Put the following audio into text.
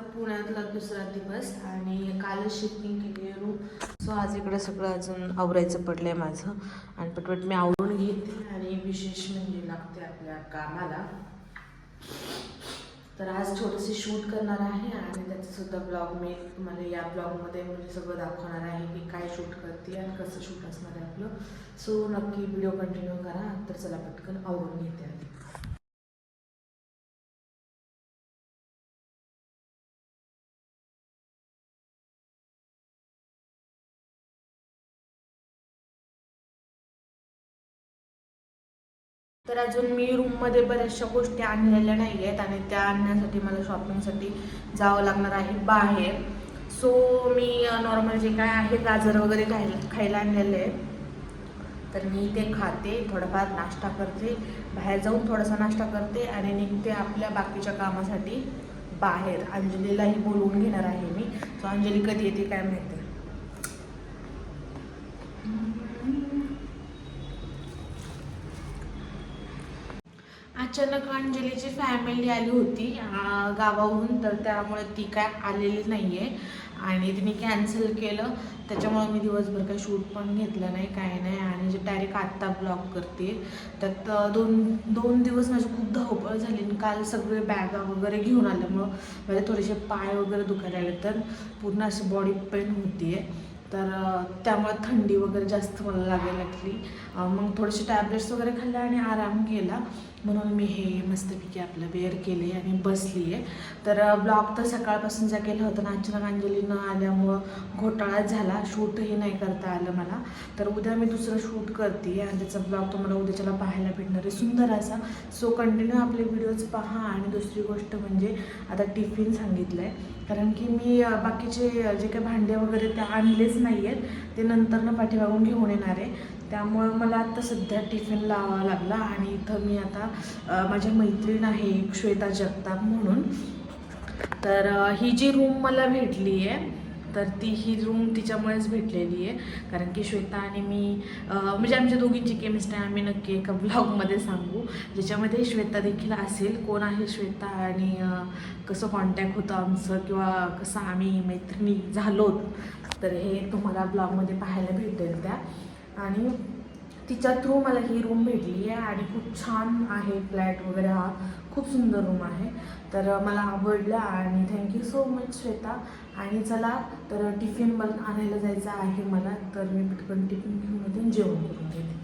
पुण्यातला दुसरा दिवस आणि कालच शिफ्टिंग केली आहे रूम सो आज इकडे सगळं अजून आवरायचं पडलं आहे माझं. आणि पटपट मी आवरून घेते आणि विशेष म्हणजे लागते आपल्या कामाला. तर आज छोटेसे शूट करणार आहे आणि त्याचासुद्धा ब्लॉग मी तुम्हाला या ब्लॉगमध्ये म्हणजे सगळं दाखवणार आहे की काय शूट करते आणि कसं शूट असणार आहे आपलं. सो नक्की व्हिडिओ कंटिन्यू करा. तर चला पटकन आवरून घेते आधी. तर अजून मी रूममध्ये बऱ्याचशा गोष्टी आणलेल्या नाही आहेत आणि त्या आणण्यासाठी मला शॉपिंगसाठी जावं लागणार आहे बाहेर. सो मी नॉर्मल जे काय आहे गाजर वगैरे खायला खायला आणलेले आहे तर मी ते खाते थोडंफार नाश्ता करते बाहेर जाऊन थोडासा नाश्ता करते आणि निघते आपल्या बाकीच्या कामासाठी बाहेर. अंजलीलाही बोलवून घेणार आहे मी. सो अंजली कधी येते काय माहिती? अचानक अंजलीची फॅमिली आली होती गावाहून तर त्यामुळे ती काय आलेली नाही आहे आणि तिने कॅन्सल केलं. त्याच्यामुळे मी दिवसभर काही शूट पण घेतलं नाही काय नाही. आणि जे डायरेक्ट आत्ता ब्लॉग करते त्यात दोन दोन दिवस माझी खूप धावपळ झाली. आणि काल सगळे बॅगा वगैरे घेऊन आल्यामुळं माझे थोडेसे पाय वगैरे दुखायला आले तर पूर्ण अशी बॉडी पेन होती आहे तर त्यामुळे थंडी वगैरे जास्त मला लागायला लागली. मग थोडेसे टॅबलेट्स वगैरे खाल्ले आणि आराम केला. म्हणून मी हे मस्तपैकी आपलं वेअर केले आणि बसली आहे तर ब्लॉग तर सकाळपासून ज्या केलं होतं ना अचानक अंजली न आल्यामुळं घोटाळाच झाला. शूटही नाही करता आलं मला. तर उद्या मी दुसरं शूट करते आणि त्याचा ब्लॉग तुम्हाला उद्याच्याला पाहायला भेटणार आहे. सुंदर असा. सो कंटिन्यू आपले व्हिडिओज पहा आणि दुसरी गोष्ट म्हणजे आता टिफिन सांगितलं आहे कारण की मी बाकीचे जे काही भांडे वगैरे ते आणलेच नाही आहेत ते नंतरनं पाठीमागून घेऊन येणार आहे. त्यामुळं मला आता सध्या टिफिन लावावा लागला आणि इथं मी आता माझ्या मैत्रीण आहे श्वेता जगताप म्हणून. तर ही जी रूम मला भेटली आहे तर ती ही रूम तिच्यामुळेच भेटलेली आहे. कारण की श्वेता आणि मी म्हणजे आमच्या दोघींची केमिस्ट्री आम्ही नक्की एका ब्लॉगमध्ये सांगू. ज्याच्यामध्ये श्वेता देखील असेल. कोण आहे श्वेता आणि कसं कॉन्टॅक्ट होतं आमचं किंवा कसं आम्ही मैत्रिणी झालो तर हे तुम्हाला ब्लॉगमध्ये पाहायला भेटेल त्या. आणि तिच्या थ्रू मला ही रूम भेटली आहे आणि खूप छान आहे फ्लॅट वगैरे हा. खूप सुंदर रूम आहे. तर मला आवडलं आणि थँक्यू सो मच श्वेता. आणि चला तर टिफिन मला आणायला जायचं आहे मला. तर मी पटकन टिफिन घेऊन जेवण करून घेते.